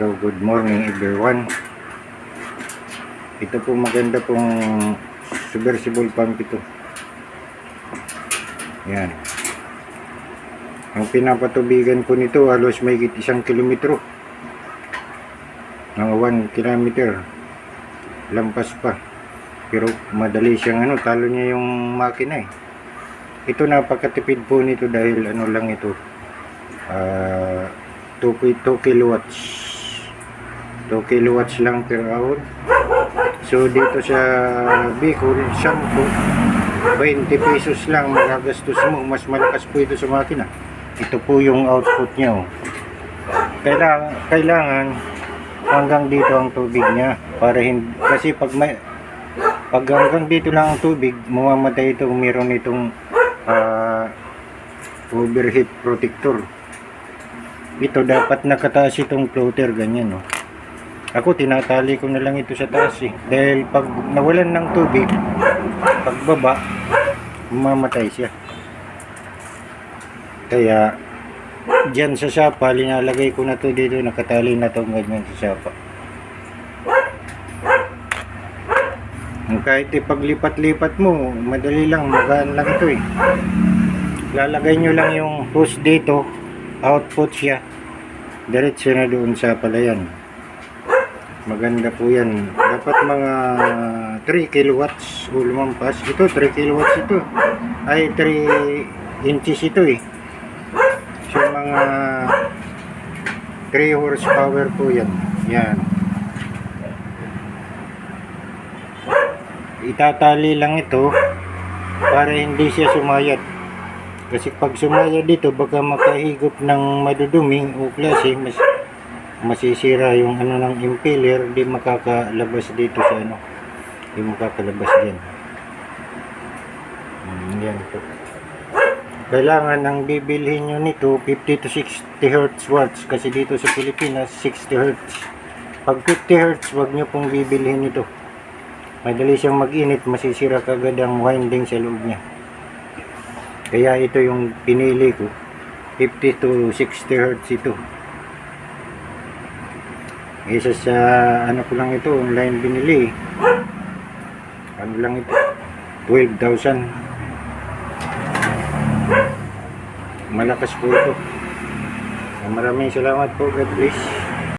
Hello, good morning everyone. Ito po maganda pong submersible pump ito. Yan. Ang pinapatubigan ko nito halos may isang kilometro. Mga 1 kilometer. Lampas pa. Pero madali siyang ano, talo niya yung makina eh. Ito napakatipid po nito dahil ano lang ito. Ah, 2, 2 kilowatts 2 kilowatts lang per hour so dito sa Bicol shampoo 20 pesos lang magagastos mo. Mas malakas po ito sa makina. Ito po yung output niya oh. kailangan, hanggang dito ang tubig niya para hindi kasi pag may pag hanggang dito lang ang tubig mamamatay ito kung meron itong ah, overheat protector. Ito dapat nakataas itong floater ganyan no ako tinatali ko na lang ito sa taas eh. Dahil pag nawalan ng tubig pagbaba mamatay siya. Kaya dyan sa sapa linalagay ko na to dito. Nakatali na to ganyan sa sapa. Kahit ipaglipat-lipat mo madali lang magaan lang ito eh. Lalagay nyo lang yung hose dito output siya. Diretso na doon sa palayan maganda po yan. Dapat mga 3 kilowatts o lumampas. Ito 3 kilowatts ito. Ay 3 inches ito eh. So mga 3 horsepower po yan. Yan. Itatali lang ito para hindi siya sumayat kasi pag sumaya dito, baka makahigop ng madudumi o klase, mas masisira yung ano ng impeller, di makakalabas dito sa ano. Di makakalabas diyan. Hmm, yan po. Kailangan ang bibilhin nyo nito 50 to 60 Hz watts kasi dito sa Pilipinas 60 Hz. Pag 50 Hz, wag nyo pong bibilhin ito. Madali siyang mag-init, masisira kagad ang winding sa loob niya. Kaya ito yung pinili ko. 50 to 60 Hz ito. Isa sa ano ko lang ito, online binili. Ano lang ito? 12,000. Malakas po ito. Maraming salamat po. God bless.